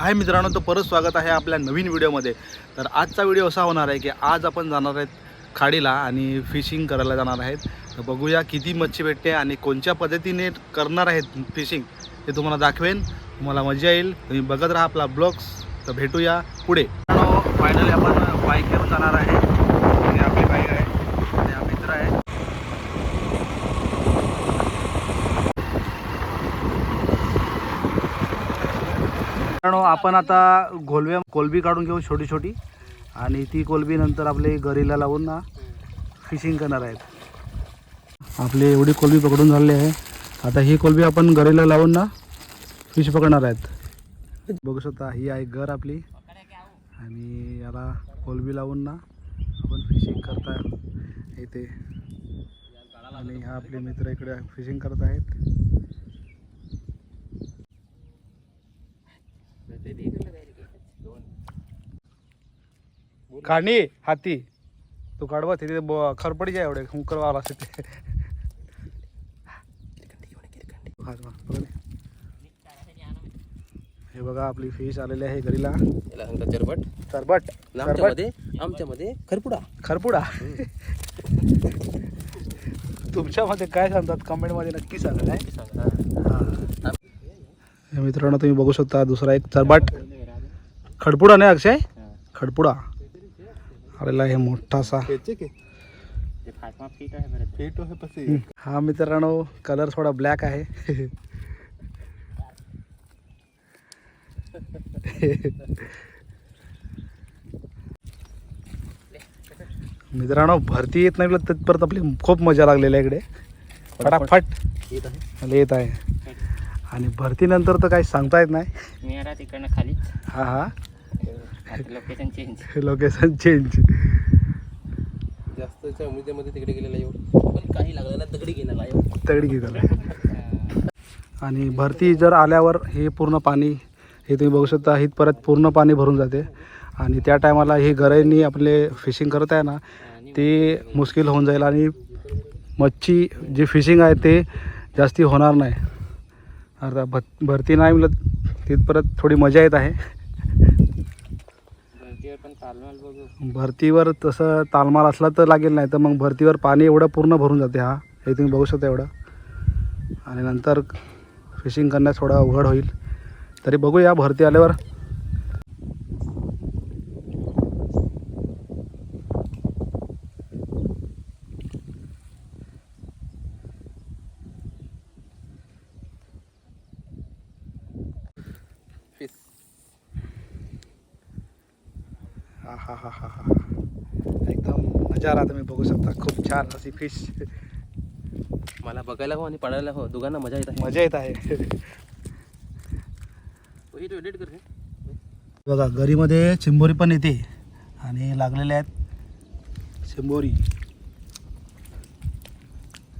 हाय मित्रांनो तर परत स्वागत आहे आपल्या नवीन व्हिडिओमध्ये. तर आजचा व्हिडिओ असा होणार आहे की आज आपण जाणार आहेत खाडीला आणि फिशिंग करायला जाणार आहेत. तर बघूया किती मच्छी भेटते आणि कोणत्या पद्धतीने करणार आहेत फिशिंग ते तुम्हाला दाखवेन. तुम्हाला मजा येईल. तुम्ही बघत राहा आपला ब्लॉग्स तर भेटूया पुढे. फायनली आपण बाईक घेऊन जाणार आहे आणि आपली बाईक आहे आणि हा मित्र आहे मित्रांनो आपण आता घोलव्या कोलबी काढून घेऊ छोटी छोटी आणि ती कोलबी नंतर आपले गरीला लावून ना फिशिंग करणार आहेत. आपली एवढी कोलबी पकडून झालेली आहे. आता ही कोलबी आपण गरीला लावून ना फिश पकडणार आहेत. बघू शकता ही आहे घर आपली. आणि याला कोलबी लावून ना आपण फिशिंग करता येते आणि हा आपले मित्र इकडे फिशिंग करत आहेत. काढणी हाती. तू काढवा तिथे ब- खरपडी जाय एवढे हुंकर लागते ते हा, बघा आपली फिश आलेली आहे घरीला. चरबट. सरबट आमच्यामध्ये आमच्यामध्ये खरपुडा. खरपुडा. तुमच्यामध्ये काय सांगतात? कमेंटमध्ये नक्की सांगा काय? सांगा. हे. मित्रांनो तुम्ही बघू शकता दुसरा एक चरबाट. खडपुडा नाही अक्षय? खडपुडा. आलेला आहे मोठासा. हा मित्रांनो कलर थोडा ब्लॅक आहे. मित्रांनो भरती येत नाही तर परत आपली खूप मजा लागलेली आहे इकडे. फटाफट. येत आहे. मला येत आहे. आणि भरतीनंतर तर काही सांगता येत नाही. खाली हा हा. आता लोकेशन चेंज लोकेशन चेंज जास्तच्या उमेदीमध्ये तिकडे गेलेला येऊ पण काही लागलं ना दगडी गेलेला येऊ तगडी घेतला आणि भरती जर आल्यावर हे पूर्ण पाणी हे तुम्ही बघू शकता ही परत पूर्ण पाणी भरून जाते. आणि त्या टायमाला ही गरईनी आपले फिशिंग करत आहे ना ते मुश्किल होऊन जाईल. आणि मच्छी जी फिशिंग आहे ते जास्ती होणार नाही. आता भ भरती नाही मिळत ती परत थोडी मजा येत आहे गर्दीवर पण तालमाल बघू भरतीवर तसं तालमाल असला तर लागेल नाही तर मग भरतीवर पाणी एवढं पूर्ण भरून जाते हा. हे तुम्ही बघू शकता एवढं. आणि नंतर फिशिंग करण्यास थोडं अवघड होईल. तरी बघूया भरती आल्यावर फिश हा हा हा हा हा एकदम नजारा तुम्ही बघू शकता. खूप छान अशी फिश मला बघायला हो आणि पडायला हो. दोघांना मजा येत आहे. मजा येत आहे. तो edit कर रे. बघा गरीमध्ये चिंबोरी पण येते आणि लागलेले आहेत चिंबोरी.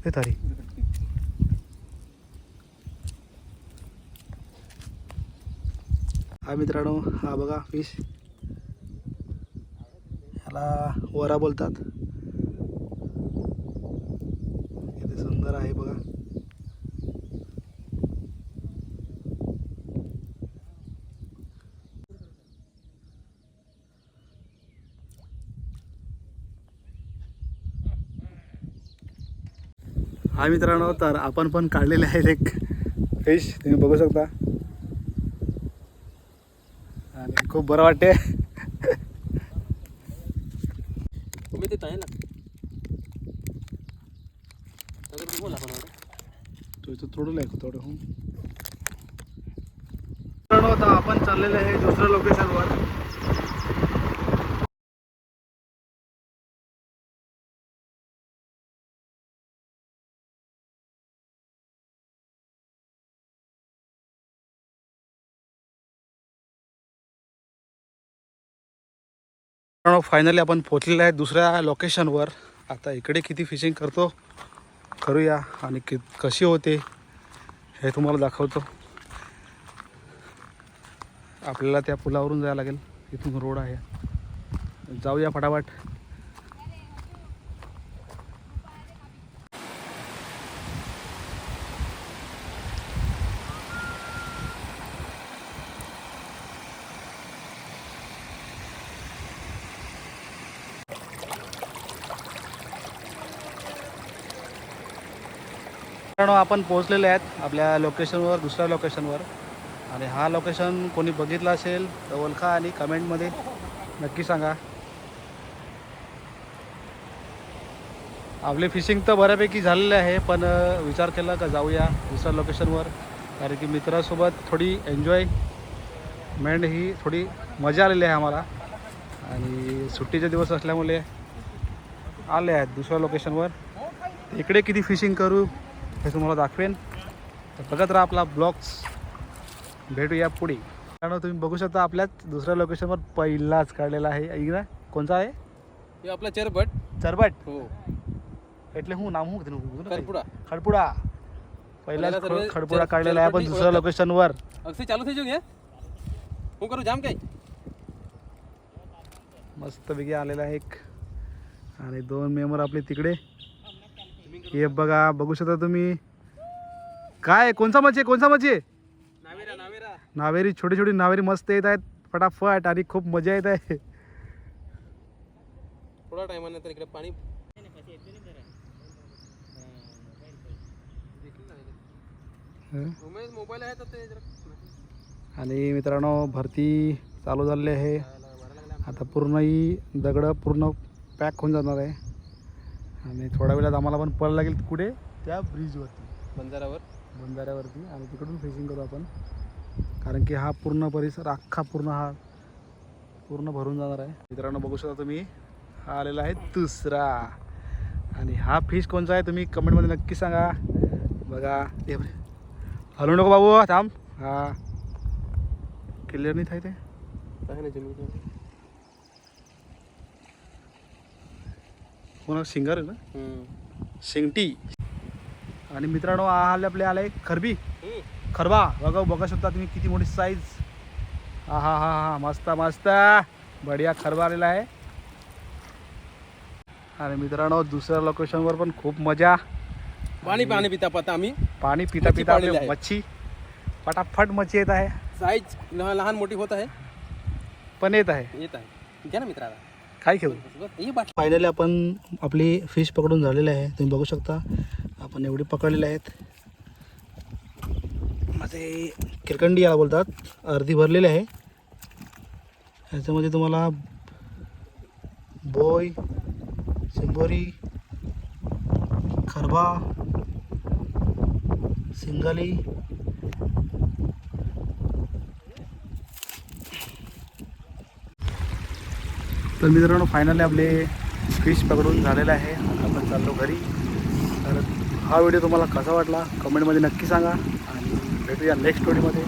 हे तारी. हा मित्रांनो हा बघा फिश याला वरा बोलतात. किती सुंदर आहे बघा. हा मित्रांनो तर आपण पण काढलेले आहेत एक फिश तुम्ही बघू शकता. आणि खूप बरं वाटते तुम्ही ते आहे ना सगळं तुम्ही बोला पण आता. तो इथं थोडं आहे थोडं हो मित्रांनो आता आपण चाललेलं आहे दुसऱ्या लोकेशनवर फायनली आपण पोचलेलो आहे दुसऱ्या लोकेशनवर आता इकडे किती फिशिंग करतो? करूया आणि कि कशी होते हे तुम्हाला दाखवतो. आपल्याला त्या पुलावरून जायला लागेल. इथून रोड आहे. जाऊया फटाफट. मित्रांनो आपण पोहोचलेले आहेत आपल्या लोकेशनवर दुसऱ्या लोकेशनवर आणि हा लोकेशन कोणी बघितला असेल तर ओळखा आणि कमेंटमध्ये नक्की सांगा. आपले फिशिंग तर बऱ्यापैकी झालेले आहे पण विचार केला का जाऊया दुसऱ्या लोकेशनवर कारण की मित्रासोबत थोडी एन्जॉयमेंट ही थोडी मजा आलेली आहे आम्हाला. आणि सुट्टीचे दिवस असल्यामुळे आले आहेत दुसऱ्या लोकेशनवर इकडे किती फिशिंग करू? हे तुम्हाला दाखवेन तर बघत राहा आपला ब्लॉग्स भेटूया पुढे कारण तुम्ही बघू शकता आपल्याच दुसऱ्या लोकेशनवर पहिलाच काढलेला आहे इकडे कोणता आहे हे आपला चेरबट चरबट हो એટલે હું નામ શું કીધું? खरपुडा खडपुडा पहिलाच पहिला सर्व ख- खडपुडा चर- काढलेला आहे आपण चरबटी दुसऱ्या ओळखतात. लोकेशनवर अक्षय चालू થઈ જવું હું કરું જામ કઈ मस्तपैकी आलेला आहे एक आणि दोन मेंबर आपले तिकडे हे बघा बघू शकता तुम्ही. काय कोणचा मच्छी आहे? कोणचा मच्छी आहे? नावेरा छोटी छोटी नावेरी मस्त येत आहेत. फटाफट आणि खूप मजा येत आहे. थोडा टायमानंतर इकडे पाणी. उमेश मोबाईल आहे तर ते जरा आणि मित्रांनो भरती चालू झालेली आहे. आता पूर्ण ही दगडं पूर्ण पॅक होऊन जाणार आहे. आणि थोड्या वेळात आम्हाला पण पळ लागेल कुठे? त्या ब्रिजवरती बंजारावर बंधाऱ्यावरती. आणि तिकडून फेसिंग करू आपण. कारण की हा पूर्ण परिसर अख्खा पूर्ण हा पूर्ण भरून जाणार आहे. मित्रांनो बघू शकता तुम्ही. हा आलेला आहे दुसरा आणि हा फिश कोणचा आहे तुम्ही कमेंटमध्ये नक्की सांगा. बघा. ते हलू नको बाबू थांब. हा. क्लिअर नाही થાય ते आहे ना जमीन कोणा सिंगर आहे ना. शेंगटी. आणि मित्रांनो हा आले आपले आले खरबी. खरबा. बघा बघा शकता तुम्ही किती मोठी साईज हा हा हा हा. मस्त मस्त. बढिया खरबा आलेला आहे. आणि मित्रांनो दुसऱ्या लोकेशनवर पण खूप मजा. पाणी पाणी पिता पाता आम्ही. पाणी पिता पिता आपली. मच्छी. पटाफट मच्छी येत आहे. साईज लहान लहान मोठी होत आहे. पण येत आहे. येत आहे. घ्या ना मित्राला. काय घेऊ फायनली आपण आपली फिश पकडून झालेली आहे. तुम्ही बघू शकता. आपण एवढी पकडलेले आहेत. माझे किरकंडी याला बोलतात. अर्धी भरलेली आहे. ह्याच्यामध्ये तुम्हाला बोय शिंबोरी खरबा सिंगाली तर मित्रांनो फायनली आपले फिश पकडून झालेले आहे. आपण चाललो घरी. तर हा व्हिडिओ तुम्हाला कसा वाटला? कमेंटमध्ये नक्की सांगा. आणि भेटूया नेक्स्ट व्हिडिओमध्ये